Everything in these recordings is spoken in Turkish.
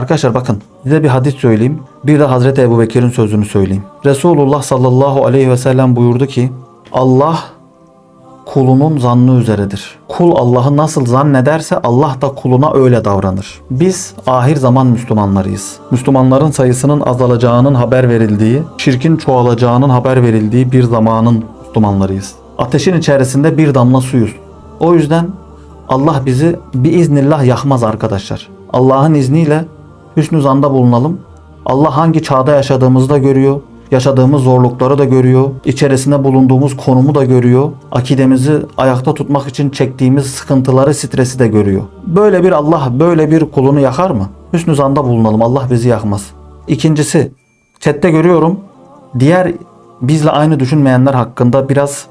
Arkadaşlar bakın size bir hadis söyleyeyim. Bir de Hazreti Ebu Bekir'in sözünü söyleyeyim. Resulullah sallallahu aleyhi ve sellem buyurdu ki Allah kulunun zannı üzeredir. Kul Allah'ı nasıl zannederse Allah da kuluna öyle davranır. Biz ahir zaman Müslümanlarıyız. Müslümanların sayısının azalacağının haber verildiği, şirkin çoğalacağının haber verildiği bir zamanın Müslümanlarıyız. Ateşin içerisinde bir damla suyuz. O yüzden Allah bizi biiznillah yakmaz arkadaşlar. Allah'ın izniyle hüsnü zanda bulunalım. Allah hangi çağda yaşadığımızı da görüyor. Yaşadığımız zorlukları da görüyor. içerisinde bulunduğumuz konumu da görüyor. Akidemizi ayakta tutmak için çektiğimiz sıkıntıları, stresi de görüyor. Böyle bir Allah böyle bir kulunu yakar mı? Hüsnü zanda bulunalım. Allah bizi yakmaz. İkincisi, chatte görüyorum. Diğer bizle aynı düşünmeyenler hakkında biraz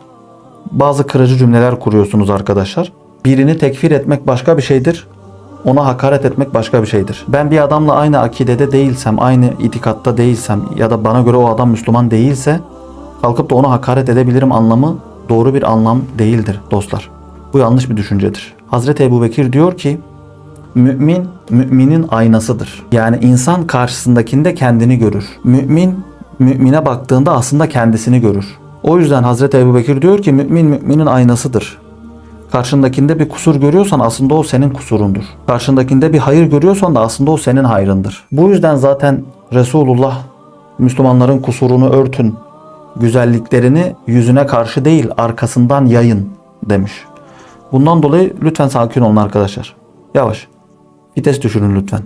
bazı kırıcı cümleler kuruyorsunuz arkadaşlar. Birini tekfir etmek başka bir şeydir. Ona hakaret etmek başka bir şeydir. Ben bir adamla aynı akidede değilsem, aynı itikatta değilsem ya da bana göre o adam Müslüman değilse kalkıp da ona hakaret edebilirim anlamı doğru bir anlam değildir dostlar. Bu yanlış bir düşüncedir. Hazreti Ebu Bekir diyor ki Mümin, müminin aynasıdır. Yani insan karşısındakinde kendini görür. Mümin, mümine baktığında aslında kendisini görür. O yüzden Hazreti Ebu Bekir diyor ki mümin müminin aynasıdır. Karşındakinde bir kusur görüyorsan aslında o senin kusurundur. Karşındakinde bir hayır görüyorsan da aslında o senin hayrındır. Bu yüzden zaten Resulullah Müslümanların kusurunu örtün, güzelliklerini yüzüne karşı değil arkasından yayın demiş. Bundan dolayı lütfen sakin olun arkadaşlar. Yavaş. Vites düşürün lütfen.